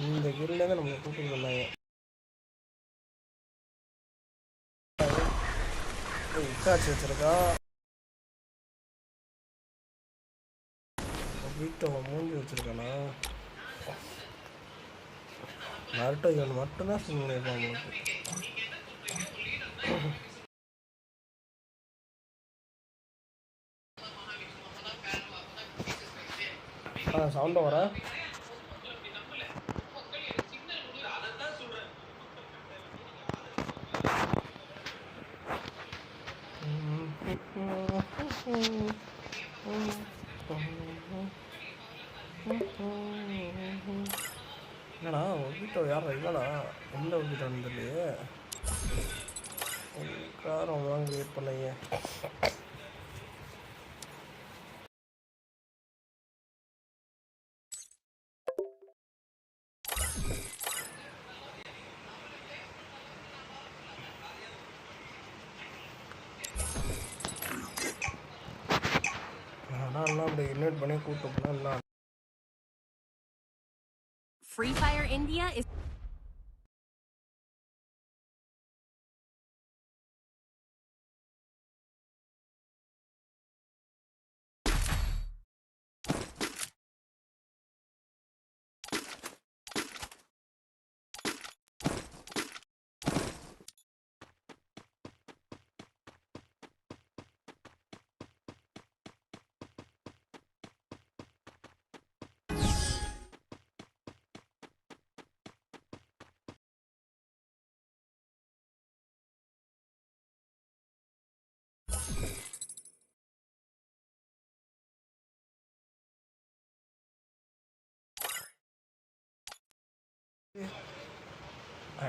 இந்த குருநிலதான் நம்ம கூப்பிட்டு வந்தாங்க. இட்டாச்சி வச்சிருக்கா? வீட்டை மூஞ்சி வச்சிருக்கானா? நரட்டோ இவன் மட்டும்தான் ஸ்விம் பண்ணியிருப்பான் உங்களுக்கு ஆ சவுண்டை வர Mm-hmm. என்னடா வீட்டை யாரா இல்லடா எந்த வீட்டை வந்துலையே காரம் வாங்க வெயிட் பண்ணீங்க ஆனால் அப்படி இன்வைட் பண்ணி கூப்பிட்டோம்னா எல்லாம் Free Fire India is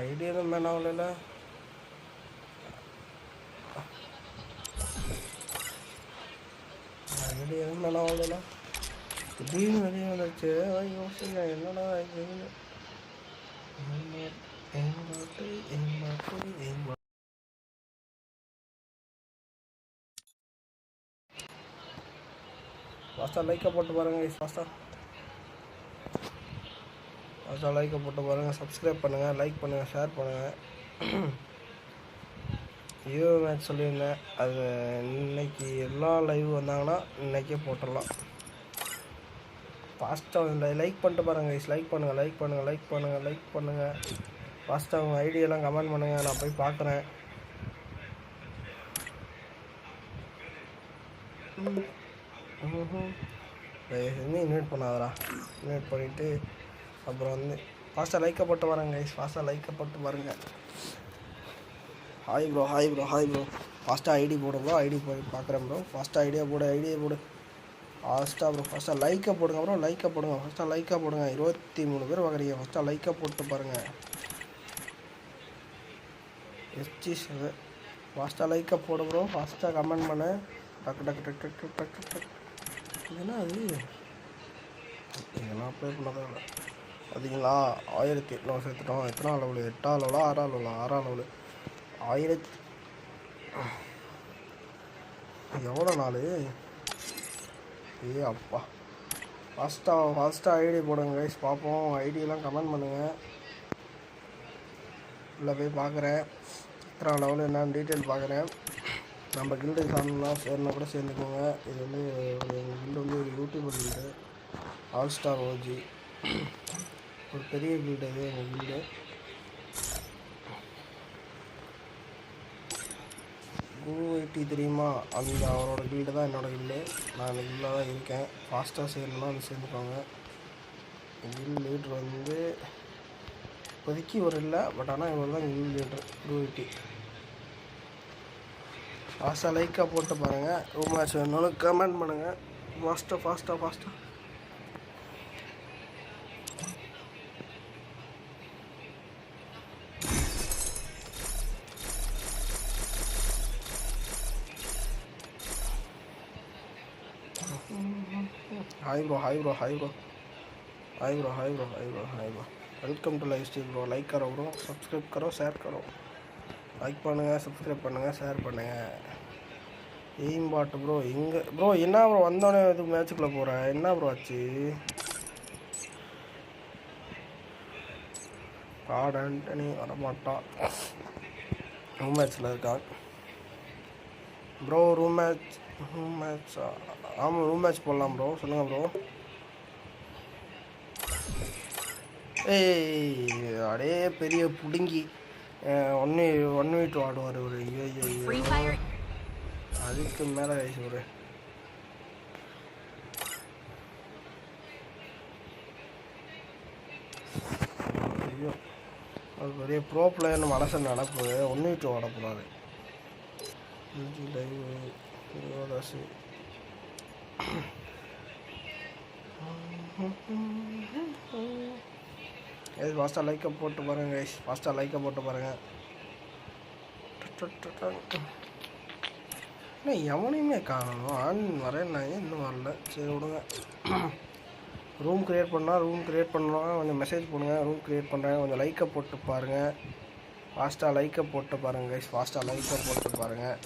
idea தான் மேலே ஆகல ஐடியா தான் மேலே ஆகல திடீர்னு வெளியே வந்துருச்சு. அதான் யோசிக்கிறேன் என்னடா இது? எங்காட்டு எங்காட்டு எங்கா ஃபாஸ்ட்டாக லைக்கை போட்டு பாருங்க ஃபாஸ்ட்டாக ஃபாஸ்ட்டாக லைக்கை போட்டு பாருங்கள் சப்ஸ்கிரைப் பண்ணுங்கள் லைக் பண்ணுங்கள் ஷேர் பண்ணுங்கள் யூ மேட்ச் சொல்லியிருந்தேன். அது இன்னைக்கு எல்லா லைவ் வந்தாங்கன்னா இன்னைக்கே போட்டுடலாம். ஃபாஸ்ட்டாக லைக் பண்ணிட்டு பாருங்கள் லைக் பண்ணுங்கள் லைக் பண்ணுங்கள் லைக் பண்ணுங்கள் லைக் பண்ணுங்கள் ஃபாஸ்ட்டாக உங்கள் ஐடியெல்லாம் கமெண்ட் பண்ணுங்கள் நான் போய் பார்க்குறேன் தயவு இன்வைட் பண்ணாதடா? இன்வைட் பண்ணிவிட்டு அப்புறம் வந்து ஃபாஸ்ட்டாக லைக்கை போட்டு வரேங்க. கைஸ் ஃபாஸ்ட்டாக லைக்கை போட்டு பாருங்க hi bro hi bro hi bro ஃபாஸ்ட்டாக ஐடி போடு ப்ரோ ஐடி போய் பார்க்குறேன் ப்ரோ ஃபாஸ்ட்டாக ஐடியா போடு ஐடியா போடு. ஃபாஸ்ட்டாக ப்ரோ ஃபஸ்ட்டாக லைக்கை போடுங்க ப்ரோ லைக்கை போடுங்க ஃபஸ்ட்டாக லைக்கை போடுங்க இருபத்தி மூணு பேர் பார்க்குறீங்க ஃபஸ்ட்டாக லைக்கை போட்டு பாருங்கள் எஸ்டி சார் ஃபாஸ்ட்டாக லைக்கை போடு ப்ரோ ஃபாஸ்ட்டாக கமெண்ட் பண்ணு. டக்கு டக்கு டக்கு டக்கு டக்கு டக்கு. என்ன அது இதெல்லாம் அப்ளை பண்ணதான். இல்லை பார்த்தீங்களா ஆயிரத்தி எட்நூறு சேர்த்துட்டோம். எத்தனை அளவில் எட்டாம் அளவில் ஆறாம் அளவில் ஆறாம் அளவில் ஆயிரத்தி எவ்வளோ நாள்? ஏ அப்பா. ஃபாஸ்ட்டாக ஃபாஸ்ட்டாக ஐடி போடுங்க கைஸ் பார்ப்போம். ஐடியெல்லாம் கமெண்ட் பண்ணுங்கள் உள்ளே போய் பார்க்குறேன். எத்தனை அளவில் என்னென்னு டீட்டெயில் பார்க்குறேன். நம்ம கில்டு சார்லாம் சேர்னா கூட சேர்ந்துக்கோங்க. இது வந்து எங்கள் கில்டு வந்து ஒரு YouTuber guild all star OG ஒரு பெரிய வீடு இது எங்கள் வீடு. குரு ஐடி தெரியுமா? அந்த அவரோட வீடு தான் என்னோட வீடு. நான் அந்த வீட்டில் தான் இருக்கேன். ஃபாஸ்ட்டாக செய்யணும்னா அது சேர்ந்துக்கோங்க. கில் லீட்ரு வந்து இப்போதைக்கு ஒரு இல்லை பட் ஆனால் இவர் தான் கில் லீட்ரு குரு ஐடி. ஃபாஸ்ட்டாக லைக்காக போட்டு பாருங்கள் ரூம் மேட்ச் வேணும்னு கமெண்ட் பண்ணுங்கள் ஃபாஸ்ட்டாக ஃபாஸ்ட்டாக ஃபாஸ்ட்டாக hi bro hi bro hi bro hi bro hi bro hi bro hi bro welcome to live stream bro like Karo bro subscribe கரோ ஷேர் கரோ லைக் பண்ணுங்கள் சப்ஸ்கிரைப் பண்ணுங்கள் ஷேர் பண்ணுங்கள் எய்ம் பாட்டு ப்ரோ எங்கே ப்ரோ என்ன ப்ரோ வந்தோடனே இது மேட்ச்சுக்குள்ளே போகிறேன் என்ன ப்ரோ ஆச்சு கார்டு ஆண்டனி வரமாட்டான் ரூம் மேட்ச்சில் இருக்கான் ப்ரோ ரூம் மேட்ச் ரூம் மேட்ச்சா ஆமாம் ரூம் மேட்ச் போடலாம் ப்ரோ சொல்லுங்கள் ப்ரோ ஏய் அடே பெரிய புடுங்கி. ஒன் ஒன் வீட்டு ஆடுவார் ஒரு ஐயோ அதுக்கு மேலே வயசு ஒரு ஐயோ அது பெரிய ப்ரோ பிளேயர்னு மனசு நடப்பு ஒன்று விட்டு ஓடக்கூடாது யோதாசி எது ஃபாஸ்ட்டாக லைக்கை போட்டு பாருங்க கைஸ் ஃபாஸ்ட்டாக லைக்கை போட்டு பாருங்கள் அண்ணா எவனையுமே காணணும் ஆன் வரேன்னாங்க இன்னும் வரல? சரி விடுங்க. ரூம் க்ரியேட் பண்ணால் ரூம் க்ரியேட் பண்ணலாம். கொஞ்சம் மெசேஜ் பண்ணுங்கள் ரூம் க்ரியேட் பண்ணுறேன் கொஞ்சம் லைக்கை போட்டு பாருங்கள் ஃபாஸ்ட்டாக லைக்கை போட்டு பாருங்கள் கைஸ் ஃபாஸ்ட்டாக லைக்கை போட்டு பாருங்கள்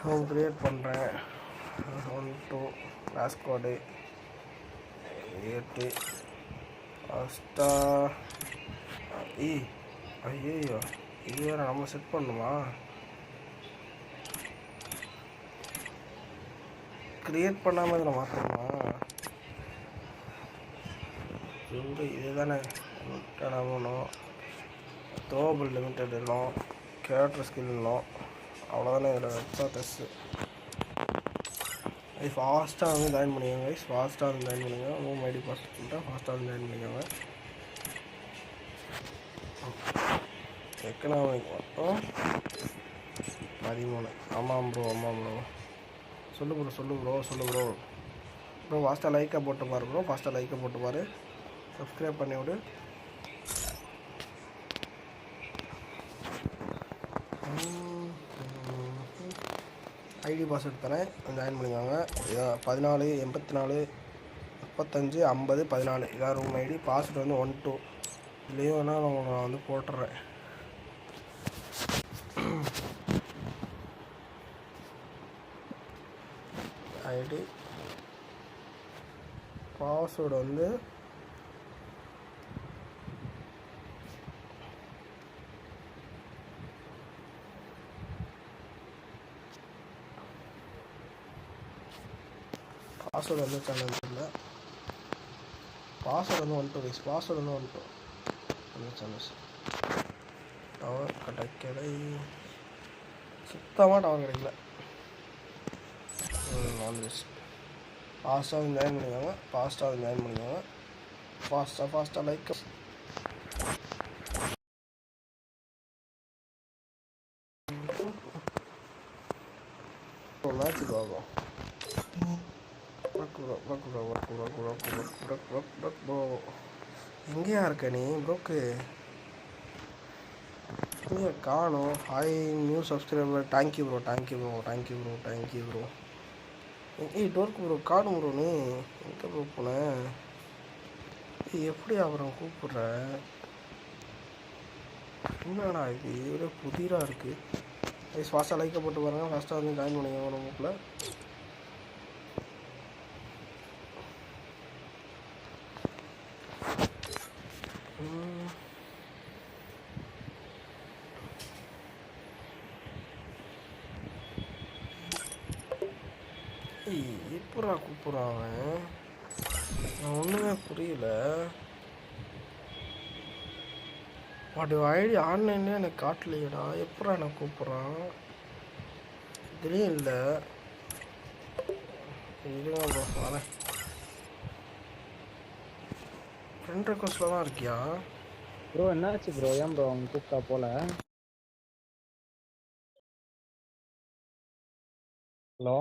ஹோம் க்ரியேட் பண்ணுறேன் ஒன் டூ பாஸ்கோடு எட்டு ஃபாஸ்ட்டா ஈ ஐயோ இது வேறு நம்ம செட் பண்ணுமா? க்ரியேட் பண்ணாமல் இதில் மாற்றணுமா இது இதுதானே. லிமிட்டட் தோபல் த்ரோபிள் லிமிட்டட் கேரக்டர் ஸ்கில் இல்லோம் அவ்வளோதானே இதில் எக்ஸ்ட்ரா டெஸ்ட்டு இது ஃபாஸ்ட்டாக வந்து ஜாயின் பண்ணிக்கோங்க கைஸ் ஃபாஸ்ட்டாக வந்து ஜாயின் பண்ணிக்கோங்க. மூவ் ஐடி பாஸ் பண்ணிட்டா ஃபாஸ்ட்டாக வந்து ஜாயின் பண்ணிக்கோங்க. எக்கனாமிக் மட்டும் பதிமூணு. ஆமாம் ப்ரோ ஆமாம் ப்ரோ சொல்லு ப்ரோ சொல்லு ப்ரோ சொல்லு ப்ரோ ப்ரோ ஃபாஸ்ட்டாக லைக்கை போட்டு பாரு ப்ரோ ஃபாஸ்ட்டாக லைக்கை போட்டு பாரு. சப்ஸ்கிரைப் பண்ணி விடு. ஐடி பாஸ்வேர்ட் தரேன். ஜாயின் பண்ணிக்கோங்க. இதான் பதினாலு எண்பத்தி நாலு முப்பத்தஞ்சு ஐம்பது பதினாலு. இதான் ரூம் ஐடி. பாஸ்வேர்டு வந்து ஒன் டூ இதுலேயும் வேணால் நான் நான் வந்து போட்டுறேன். ஐடி. பாஸ்வேர்டு வந்து பாஸ்வேர்டு வந்து சேனல் இல்லை பாஸ்வேர்டு வந்து ஒன் டூ கைஸ் பாஸ்வேர்டு வந்து ஒன் டூ அந்த சேனல்ஸ் டவர் கிடைக்கலை சுத்தமாக டவர் கிடைக்கல. ம் ஃபாஸ்ட்டாக வந்து ஜாயின் பண்ணிக்கோங்க ஃபாஸ்ட்டாக வந்து ஜாயின் பண்ணிக்கோங்க ஃபாஸ்ட்டாக ஃபாஸ்ட்டாக லைக் மேட்ச்சுக்கு ஆகும் எங்கேயா இருக்க நீ ப்ரோக்கு எங்கே காணும். Hi new subscriber thank you bro thank you bro thank you bro thank you bro ஏய் டோர்க்கு ப்ரோ காணும் ப்ரோ நீ. எங்கே ப்ரோ போனேன் ஏய் எப்படி அப்புறம் கூப்பிட்ற? என்னடா இது? இவரே புதிராக இருக்குது ஃபாஸ்ட்டாக லைக்கை போட்டு பாருங்கள் ஃபஸ்ட்டாக வந்து ஜாயின் பண்ணிக்கோங்க நமக்குள்ள ம். ஏய் எப்படா கூப்பிட்றான் அவன்? நான் ஒன்றுமே புரியல. அப்படி ஐடி ஆன்லைன்லேயே எனக்கு காட்டலையடா. எப்படா எனக்கு கூப்பிட்றான்? இதுலேயும் இல்லை. இருங்க வரேன். ஃப்ரெண்ட் ரெக்வஸ்ட்ல தான் இருக்கியா? ப்ரோ என்னாச்சு ப்ரோ ஏன் ப்ரோ அவங்க கூப்பிட்டா போல? ஹலோ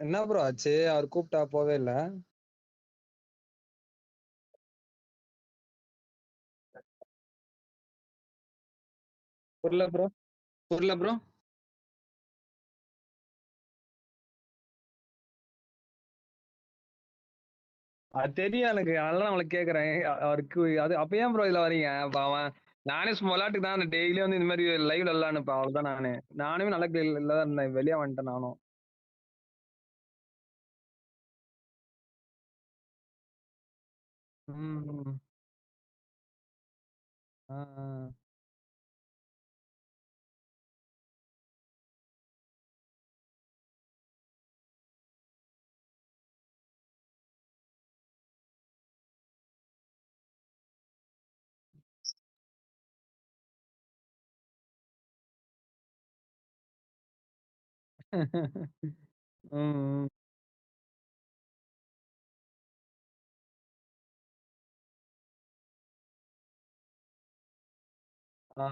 என்ன ப்ரோ ஆச்சு? அவர் கூப்பிட்டா போவே இல்ல? புரியல ப்ரோ புரியல ப்ரோ அது தெரியும் எனக்கு. அதனால நான் உங்களை கேக்குறேன் அவருக்கு அது அப்ப ஏன் ப்ரோ இதுல வரீங்க அப்ப அவன் நானே சும்மா விளையாட்டுக்கு தான் டெய்லியும் வந்து இந்த மாதிரி லைவ்ல எல்லாம் அனுப்பேன் அவ்வளவுதான் நானு. நானுமே நல்ல கிளில தான் இருந்தேன். வெளியே வந்துட்டேன் நானும். ம். ஆ, ஆ. ம், ம். ஆ.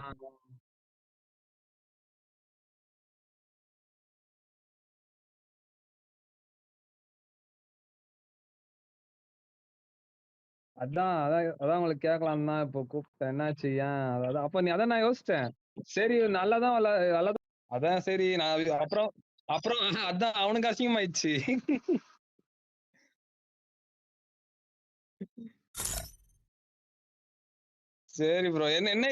அதான் அதான் அதான் உங்களுக்கு கேட்கலாம் தான் இப்போ கூப்பிட்டேன் என்னாச்சு ஏன் அதான் அப்ப நீ அதான் நான் யோசிச்சேன் சரி நல்லாதான் விளா நல்லா அதான் சரி நான் அப்புறம் அப்புறம் அதான் அவனுக்கு அசிங்கமாயிடுச்சு. சரி ப்ரோ என்ன என்ன?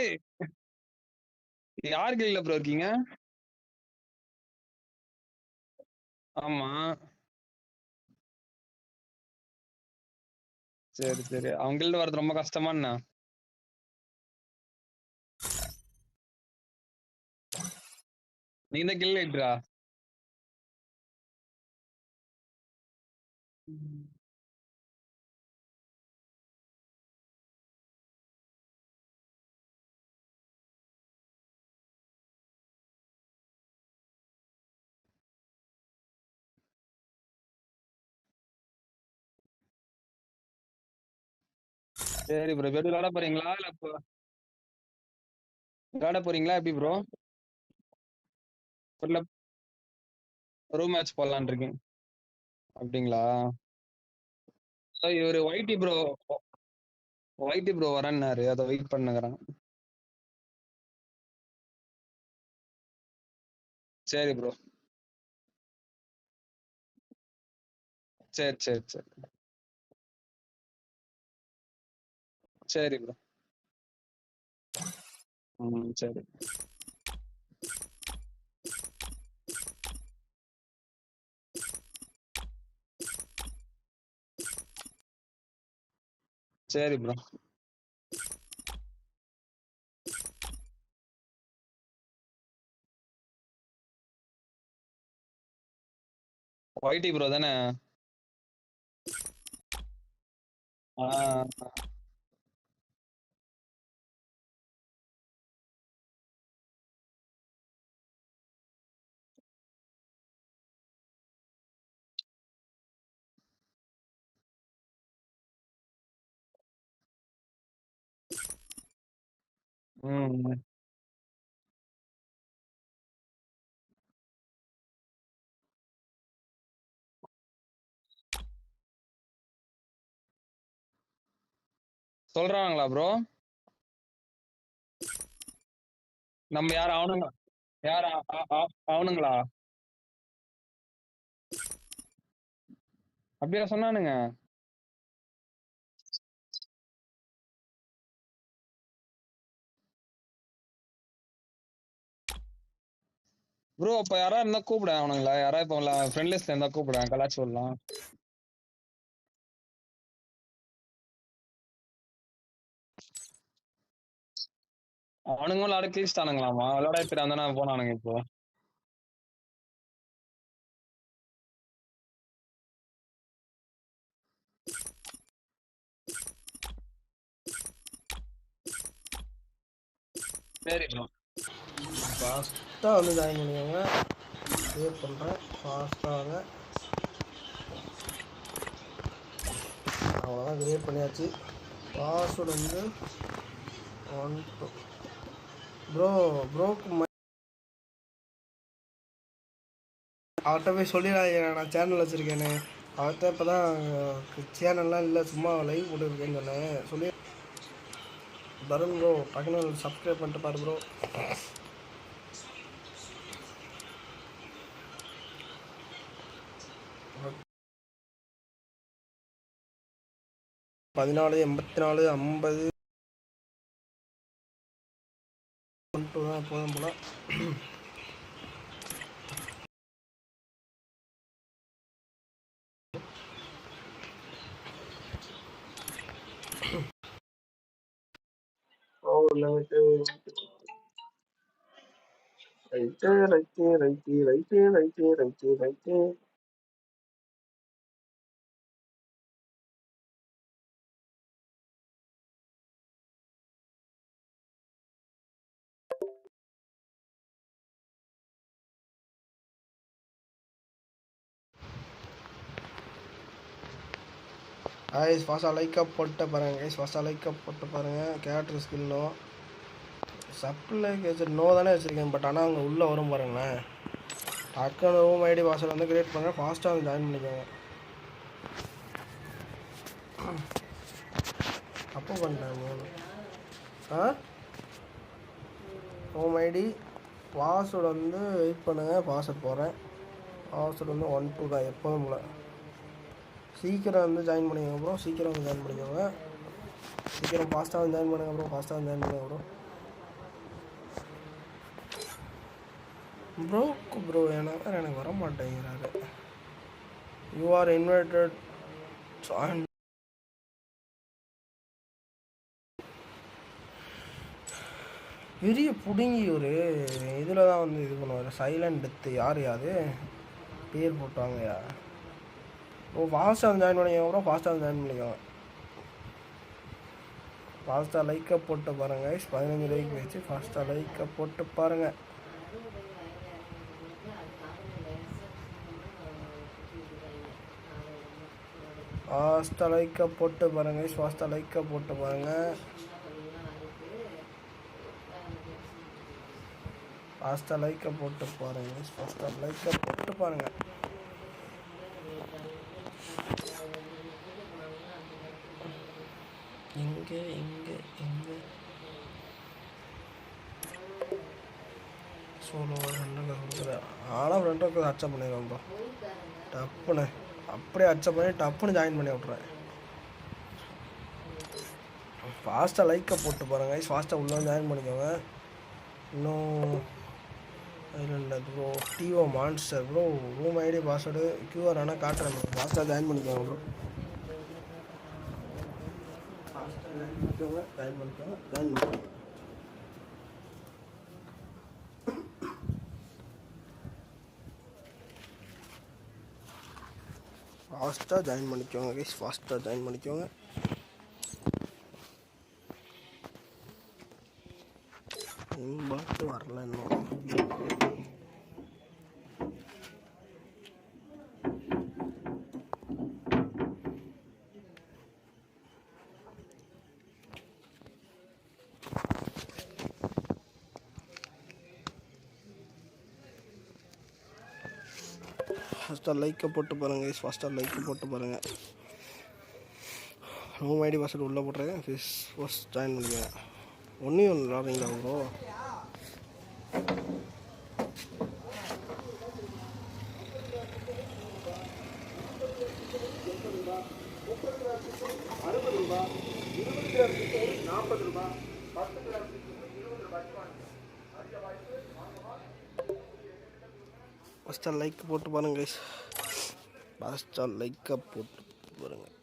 யார் கையில ப்ரோ இருக்கீங்க? ஆமா. சரி சரி. அவங்கள்ட்ட வர்றது ரொம்ப கஷ்டமா நீ இந்த கில் லைட்ரா சரி ப்ரோ வெடி விளையாட போறீங்களா? இல்ல இப்போ விளையாட போறீங்களா? எப்படி ப்ரோ ரூம் மேட்ச் போடலான்னு இருக்கேன். அப்படிங்களா? இவரு ஒயிட்டி ப்ரோ ஒயிட்டி ப்ரோ வரேன்னாரு. அதை வெயிட் பண்ணுகிறேன் சரி ப்ரோ சரி சரி சரி. சரி ப்ரோ ம் சரி. சரி ப்ரோ ஒயிட்டி ப்ரோ தானே? ஆ. ம். சொல்றாங்களா ப்ரோ நம்ம யார் அவனுங்களா? யார் அ- அ- அ- அவனுங்களா அப்படியா சொன்னானுங்க. ப்ரோ அப்ப யாரா இருந்தா கூப்பிட அவனுங்களா. யாரா இப்போ ஃப்ரெண்ட் லிஸ்ட்ல இருந்தா கூப்பிடுறேன் கலாச்சி விடலாம் அவனுங்க விளையாட கிழிச்சிட்டானுங்களாமா விளையாட பேர் அந்த போனானுங்க இப்போ. சரி ப்ரோ ஃபாஸ்ட்டாக வந்து ஜாயின் பண்ணிக்கோங்க. கிளியர் பண்ணுறேன் ஃபாஸ்ட்டாக வாங்க அவ்வளோதான் கிரியேட் பண்ணியாச்சு. பாஸ்வேர்டு வந்து ஒன் டூ ப்ரோ ப்ரோக்கு அவர்கிட்ட போய் சொல்லிடாதீங்க. நான் சேனல் வச்சுருக்கேன்னு அவர்கிட்ட இப்போ தான் சேனல்லாம் இல்லை சும்மா லைவ் போட்டுருக்கேன்னு சொன்னேன். சொல்லி தருண் ப்ரோ டக்குனு சப்ஸ்கிரைப் பண்ணிட்டு பாரு ப்ரோ பதினாலு எண்பத்தி நாலு ஐம்பது. டூ தான் எப்போதும் போல. Right right right right right right right. Ice ஃபாஸ்ட்டாக லைக்காக போட்டு பாருங்க. ஐஸ் ஃபாஸ்ட்டாக லைக்காக போட்டு பாருங்கள் கேரக்டர் ஸ்கில்லும் சப்ளை கேச்சு நோ தானே வச்சுருக்கேன். பட் ஆனால் அங்கே உள்ளே வரும் பாருங்களேன். டக்குனு ரூம் ஐடி பாஸ்வேர்டு வந்து க்ரியேட் பண்ணுறேன் ஃபாஸ்ட்டாக வந்து ஜாயின் பண்ணிக்கோங்க. அப்போ பண்ணேன் ஆ? ஹோம் ஐடி பாஸ்வேர்டு வந்து வெயிட் பண்ணுங்கள் பாஸ்வேர்ட் போகிறேன் பாஸ்வேர்டு வந்து ஒன் டூ தான். எப்போதும் போல. சீக்கிரம் வந்து ஜாயின் பண்ணிக்கோங்க ப்ரோ சீக்கிரம் வந்து ஜாயின் பண்ணிக்கோங்க. சீக்கிரம் ஃபாஸ்ட்டாக வந்து ஜாயின் பண்ணுங்க ப்ரோ ஃபாஸ்ட்டாக வந்து ஜாயின் பண்ணுங்க ப்ரோ ப்ரோ ப்ரோ எனக்கு எனக்கு வர மாட்டேங்கிறாரு. யூ ஆர் இன்வைட்டட் ஜாயின் பெரிய பிடுங்கி ஒரு இதில் தான் வந்து இது பண்ணுவார். சைலண்ட் டெத்து யார் யாது? பேர் போட்டாங்கயா? ஓ ஃபாஸ்ட்டாக வந்து ஜாயின் பண்ணிக்க ப்ரோ ஃபாஸ்ட்டாக வந்து ஜாயின் பண்ணிக்கோங்க ஃபாஸ்ட்டாக லைக்கை போட்டு பாருங்கள் guys. பதினஞ்சு லைக் வச்சு ஃபாஸ்ட்டாக லைக்கை போட்டு பாருங்கள் ஃபாஸ்ட்டாக லைக்கை போட்டு பாருங்கள் guys. ஃபாஸ்ட்டாக லைக்கை போட்டு பாருங்கள் ஃபாஸ்ட்டாக லைக்கை போட்டு பாருங்கள் guys. ஃபாஸ்ட்டாக லைக்கை போட்டு பாருங்கள் எங்கே எங்கே எங்கே சோலோ ஆனால் கொடுக்குறேன் ஆனால் அச்சம் அச்சப் பண்ணிடுவேன் ப்ரோ டப்புன்னு. அப்படியே அச்சம் பண்ணி டப்புன்னு ஜாயின் பண்ணி விட்றேன் ஃபாஸ்ட்டாக லைக்கை போட்டு பாருங்க ஃபாஸ்ட்டாக உள்ளே ஜாயின் பண்ணிக்கோங்க. இன்னும் இல்லை bro DO monster bro room ID password QR ஆனால் காட்டுறேன் ப்ரோ ஃபாஸ்ட்டாக ஜாயின் பண்ணிக்கோங்க ப்ரோ பண்ணிக்கோங்க ஜாயின் பண்ணிக்கோங்க ஜாயின் பண்ணிக்கோங்க ஃபாஸ்ட்டாக ஜாயின் பண்ணிக்கோங்க. கைஸ் ஃபாஸ்ட்டாக ஜாயின் பண்ணிக்கோங்க பார்த்து வரல இன்னும். ஃபஸ்ட்டாக லைக்கை போட்டு பாருங்கள் ஃபஸ்ட்டாக லைக்கை போட்டு பாருங்கள் ரூம் ஐடி பாஸ்வேர்டு உள்ளே போட்டுருங்க ப்ளீஸ் ஃபஸ்ட் ஜாயின் பண்ணிக்கோங்க ஒன்றையும் ஒன்று விளாட்றீங்களா ப்ரோ ஃபஸ்ட்டாக லைக் போட்டு பாருங்கள் கைஸ் ஃபஸ்ட்டாக லைக்காக போட்டு பாருங்கள்